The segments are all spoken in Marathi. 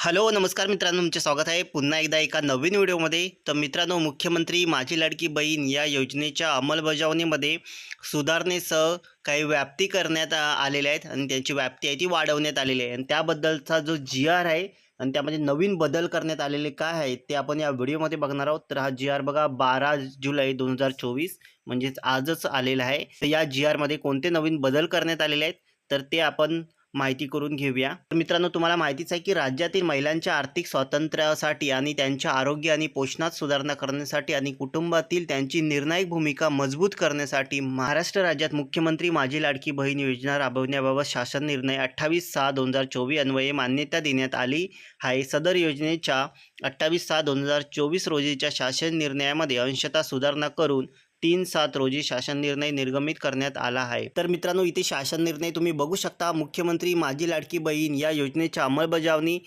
हॅलो नमस्कार मित्रांनो तुमचे स्वागत आहे. पुन्हा एकदा एका नवीन व्हिडिओमध्ये. तर मित्रांनो मुख्यमंत्री माझी लाडकी बहीण या योजनेच्या अंमलबजावणीमध्ये सुधारणेसह काही व्याप्ती करण्यात आलेल्या आहेत आणि त्यांची व्याप्ती आहे ती वाढवण्यात आलेली आहे. आणि त्याबद्दलचा जो जी आर आहे आणि त्यामध्ये नवीन बदल करण्यात आलेले काय आहेत ते आपण या व्हिडिओमध्ये बघणार आहोत. तर हा जी आर बघा बारा जुलै दोन हजार चोवीस म्हणजेच आजच आलेला आहे. तर या जी आरमध्ये कोणते नवीन बदल करण्यात आलेले आहेत? तर ते आपण माहिती करून घेऊया. तर मित्रांनो तुम्हाला माहितीच आहे की राज्यातील महिलांच्या आर्थिक स्वातंत्र्यासाठी आणि त्यांच्या आरोग्य आणि पोषणात सुधारणा करण्यासाठी आणि कुटुंबातील त्यांची निर्णायक भूमिका मजबूत करण्यासाठी महाराष्ट्र राज्यात मुख्यमंत्री माझी लाडकी बहीण योजना राबवण्याबाबत शासन निर्णय अठ्ठावीस सहा दोन हजार चोवीस अन्वये मान्यता देण्यात आली आहे. सदर योजनेच्या अठ्ठावीस सहा दोन हजार चोवीस रोजीच्या शासन निर्णयामध्ये अंशतः सुधारणा करून तीन सात रोजी शासन निर्णय निर्गमित करण्यात आला आहे. तर मित्रांनो इथे शासन निर्णय तुम्ही बघू शकता. मुख्यमंत्री माझी लाडकी बहीण या योजनेच्या अंमलबजावणी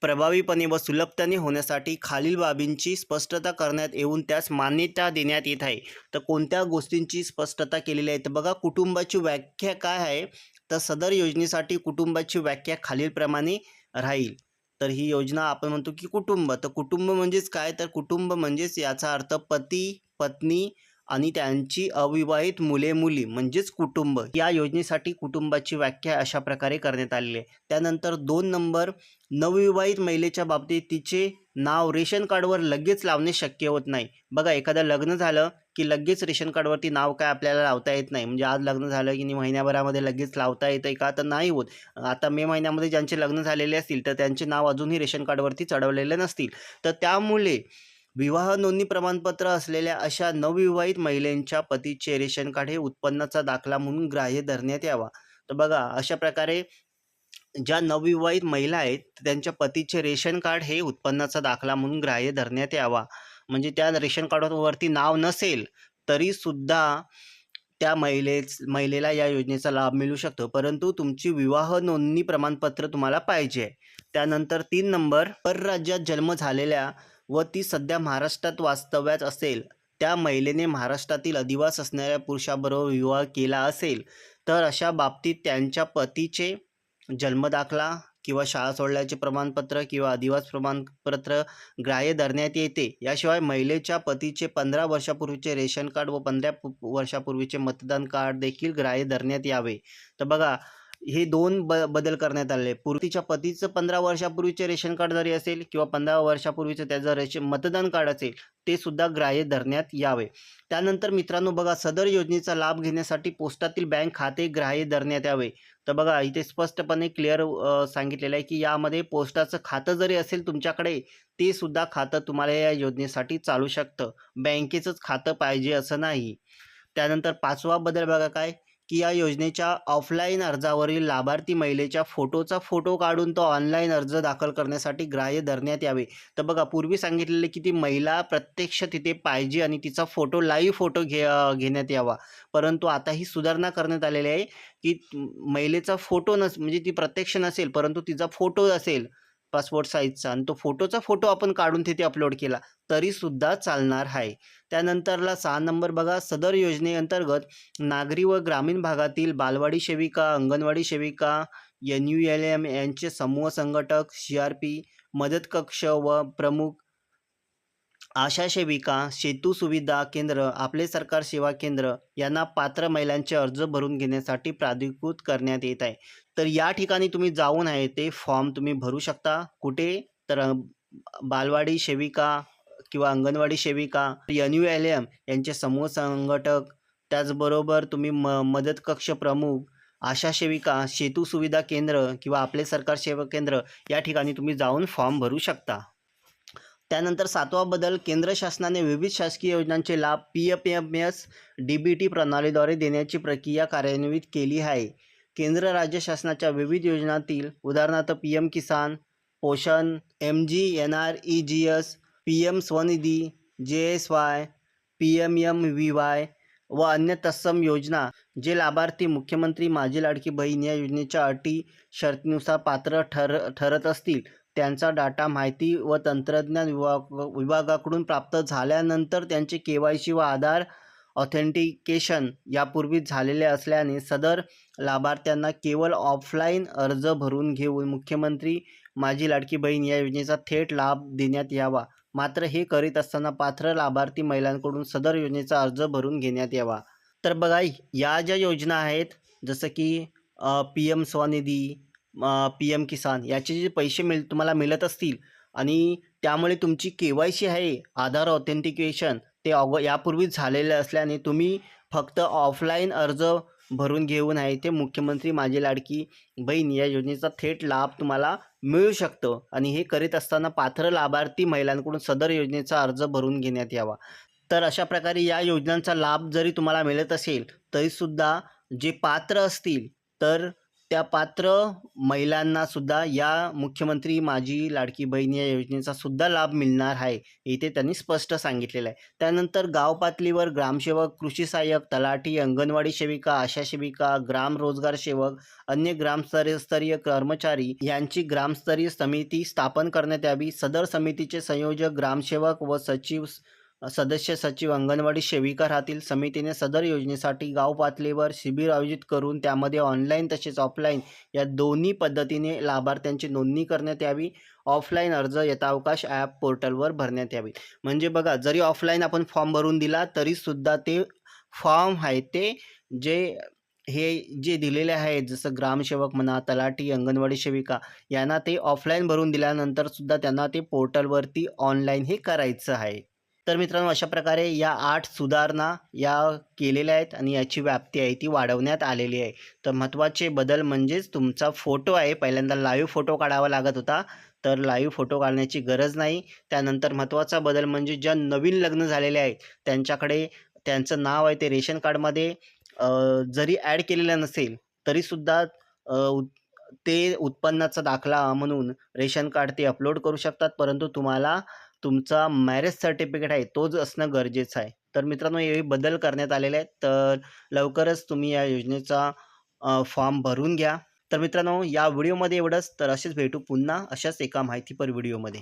प्रभावीपणे व सुलभतेने होण्यासाठी खालील बाबींची स्पष्टता करण्यात येऊन त्यास मान्यता देण्यात येत आहे. तर कोणत्या गोष्टींची स्पष्टता केलेली आहे? तर बघा कुटुंबाची व्याख्या काय आहे? तर सदर योजनेसाठी कुटुंबाची व्याख्या खालीलप्रमाणे राहील. तर ही योजना आपण म्हणतो की कुटुंब. तर कुटुंब म्हणजेच काय? तर कुटुंब म्हणजेच याचा अर्थ पती पत्नी आणि त्यांची अविवाहित मुले मुली म्हणजेच कुटुंब या योजनेसाठी कुटुंबाची व्याख्या अशा प्रकारे करण्यात आलेली आहे. त्यानंतर दोन नंबर नवविवाहित महिलेच्या बाबतीत तिचे नाव रेशन कार्डवर लगेच लावणे शक्य होत नाही. बघा एखादं लग्न झालं की लगेच रेशन कार्डवरती नाव काय आपल्याला लावता येत नाही. म्हणजे आज लग्न झालं की नाही महिन्याभरामध्ये लगेच लावता येतं का? तर नाही होत. आता मे महिन्यामध्ये ज्यांचे लग्न झालेले असतील तर त्यांचे नाव अजूनही रेशन कार्डवरती चढवलेले नसतील. तर त्यामुळे विवाह नोंदणी प्रमाणपत्र असलेल्या अशा नवविवाहित महिलेंच्या पतीचे रेशन कार्ड हे उत्पन्नाचा दाखला म्हणून ग्राह्य धरण्यात यावा. तर बघा अशा प्रकारे ज्या नवविवाहित महिला आहेत त्यांच्या पतीचे रेशन कार्ड हे उत्पन्नाचा दाखला म्हणून ग्राह्य धरण्यात यावा. म्हणजे त्या रेशन कार्डवरती नाव नसेल तरी सुद्धा त्या महिलेच महिलेला या योजनेचा लाभ मिळू शकतो. परंतु तुमची विवाह नोंदणी प्रमाणपत्र तुम्हाला पाहिजे. त्यानंतर तीन नंबर परराज्यात जन्म झालेल्या व ती सध्या महाराष्ट्रात वास्तव्यात असेल. त्या महिलेने महाराष्ट्रातील अधिवास असणाऱ्या पुरुषाबरोबर विवाह केला असेल तर अशा बाबतीत त्यांच्या पतीचे जन्मदाखला किंवा शाळा सोडल्याचे प्रमाणपत्र किंवा अधिवास प्रमाणपत्र ग्राह्य धरण्यात येते. याशिवाय महिलेच्या पतीचे पंधरा वर्षापूर्वीचे रेशन कार्ड व पंधरा वर्षापूर्वीचे मतदान कार्ड देखील ग्राह्य धरण्यात यावे. तर बघा हे दोन ब बदल करण्यात आले. पूर्वीच्या पतीचं पंधरा वर्षापूर्वीचे रेशन कार्ड जरी असेल किंवा पंधरा वर्षापूर्वीचं त्याचं रेशन मतदान कार्ड असेल ते सुद्धा ग्राह्य धरण्यात यावे. त्यानंतर मित्रांनो बघा सदर योजनेचा लाभ घेण्यासाठी पोस्टातील बँक खाते ग्राह्य धरण्यात यावे. तर बघा इथे स्पष्टपणे क्लिअर सांगितलेलं आहे की यामध्ये पोस्टाचं खातं जरी असेल तुमच्याकडे ते सुद्धा खातं तुम्हाला या योजनेसाठी चालू शकतं. बँकेचंच खातं पाहिजे असं नाही. त्यानंतर पाचवा बदल बघा काय? की या योजनेच्या ऑफलाईन अर्जावरील लाभार्थी महिलेच्या फोटोचा फोटो काढून तो ऑनलाईन अर्ज दाखल करण्यासाठी ग्राह्य धरण्यात यावे. तर बघा पूर्वी सांगितलेले की ती महिला प्रत्यक्ष तिथे पाहिजे आणि तिचा फोटो लाईव्ह फोटो घे घेण्यात यावा. परंतु आता ही सुधारणा करण्यात आलेली आहे की महिलेचा फोटो नस म्हणजे ती प्रत्यक्ष नसेल परंतु तिचा फोटो असेल पासपोर्ट साईजचा आणि तो फोटोचा फोटो आपण काढून तिथे अपलोड केला तरीसुद्धा चालणार आहे. त्यानंतरला सहा नंबर बघा सदर योजनेअंतर्गत नागरी व ग्रामीण भागातील बालवाडी सेविका अंगणवाडी सेविका एन यू एल एम यांचे समूह संघटक सी आर पी मदत कक्ष व प्रमुख आशा सेविका सेतू सुविधा केंद्र आपले सरकार सेवा केंद्र यांना पात्र महिलांचे अर्ज भरून घेण्यासाठी प्राधिकृत करण्यात येत आहे. तर या ठिकाणी तुम्ही जाऊन आहे ते फॉर्म तुम्ही भरू शकता. कुठे? तर बालवाडी सेविका किंवा अंगणवाडी सेविका एन यू एल एम यांचे समूह संघटक त्याचबरोबर तुम्ही म मदत कक्ष प्रमुख आशा सेविका सेतू सुविधा केंद्र किंवा आपले सरकार सेवा केंद्र या ठिकाणी तुम्ही जाऊन फॉर्म भरू शकता. त्यानंतर सातवा बदल केंद्र शासनाने विविध शासकीय योजनांचे लाभ P F M S D B T प्रणालीद्वारे देण्याची प्रक्रिया कार्यान्वित केली आहे. केंद्र राज्य शासनाच्या विविध योजनातील उदाहरणार्थ P M Kisan Poshan M G N R E G S P M Svanidhi J S Y P M M V Y व अन्य तत्सम योजना जे लाभार्थी मुख्यमंत्री माझी लाडकी बहीण या योजनेच्या अटी शर्तीनुसार पात्र ठर ठरत असतील. त्यांचा डाटा माहिती व तंत्रज्ञान विभाग विभागाकडून प्राप्त झाल्यानंतर त्यांचे के वाय सी व आधार ऑथेंटिकेशन यापूर्वीच झालेले असल्याने सदर लाभार्थ्यांना केवळ ऑफलाईन अर्ज भरून घेऊन मुख्यमंत्री माझी लाडकी बहीण या योजनेचा थेट लाभ देण्यात यावा. मात्र हे करीत असताना पात्र लाभार्थी महिलांकडून सदर योजनेचा अर्ज भरून घेण्यात यावा. तर बघा या ज्या योजना आहेत जसं की P M Svanidhi P M Kisan याचे जे पैसे मिळ तुम्हाला मिळत असतील आणि त्यामुळे तुमची के वाय सी आहे आधार ऑथेंटिकेशन ते अगो यापूर्वीच झालेलं असल्याने तुम्ही फक्त ऑफलाईन अर्ज भरून घेऊन आहे ते मुख्यमंत्री माझी लाडकी बहीण या योजनेचा थेट लाभ तुम्हाला मिळू शकतो. आणि हे करीत असताना पात्र लाभार्थी महिलांकडून सदर योजनेचा अर्ज भरून घेण्यात यावा. तर अशा प्रकारे या योजनांचा लाभ जरी तुम्हाला मिळत असेल तरीसुद्धा जे पात्र असतील तर त्या पात्र महिलांना सुद्धा या मुख्यमंत्री माझी लाडकी बहीण या योजनेचा सुद्धा लाभ मिळणार आहे इथे त्यांनी स्पष्ट सांगितलेलं आहे. त्यानंतर गाव पातळीवर ग्रामसेवक कृषी सहाय्यक तलाठी अंगणवाडी सेविका आशा सेविका ग्राम रोजगार सेवक अन्य ग्रामस्तरीय स्तरीय कर्मचारी यांची ग्रामस्तरीय समिती स्थापन करण्यात यावी. सदर समितीचे संयोजक ग्रामसेवक व सचिव सदस्य सचिव अंगणवाडी सेविका राहतील. समितीने सदर योजनेसाठी गाव पातळीवर शिबिर आयोजित करून त्यामध्ये ऑनलाईन तसेच ऑफलाईन या दोन्ही पद्धतीने लाभार्थ्यांची नोंदणी करण्यात यावी. ऑफलाईन अर्ज यथावकाश ॲप पोर्टलवर भरण्यात यावी. म्हणजे बघा जरी ऑफलाईन आपण फॉर्म भरून दिला तरीसुद्धा ते फॉर्म आहे ते जे हे जे दिलेले आहेत जसं ग्रामसेवक म्हणा तलाठी अंगणवाडी सेविका यांना ते ऑफलाईन भरून दिल्यानंतरसुद्धा त्यांना ते पोर्टलवरती ऑनलाईन हे करायचं आहे. तर मित्रांनो अशा प्रकारे या आठ सुधारणा या केलेल्या आहेत आणि याची व्याप्ती आहे ती वाढवण्यात आलेली आहे. तर महत्त्वाचे बदल म्हणजेच तुमचा फोटो आहे. पहिल्यांदा लाईव्ह फोटो काढावा लागत होता तर लाईव्ह फोटो काढण्याची गरज नाही. त्यानंतर महत्त्वाचा बदल म्हणजे ज्या नवीन लग्न झालेले आहेत त्यांच्याकडे त्यांचं नाव आहे ते रेशन कार्डमध्ये. जरी ॲड केलेलं नसेल तरीसुद्धा ते उत्पन्नाचा दाखला म्हणून रेशन कार्ड ते अपलोड करू शकतात. परंतु तुम्हाला तुमचा मॅरेज सर्टिफिकेट आहे तोच असणं गरजेचं आहे. तर मित्रांनो हे बदल करण्यात आलेले आहेत. तर लवकरच तुम्ही या योजनेचा फॉर्म भरून घ्या. तर मित्रांनो या व्हिडिओमध्ये एवढंच. तर असेच भेटू पुन्हा अशाच एका माहितीपर व्हिडिओमध्ये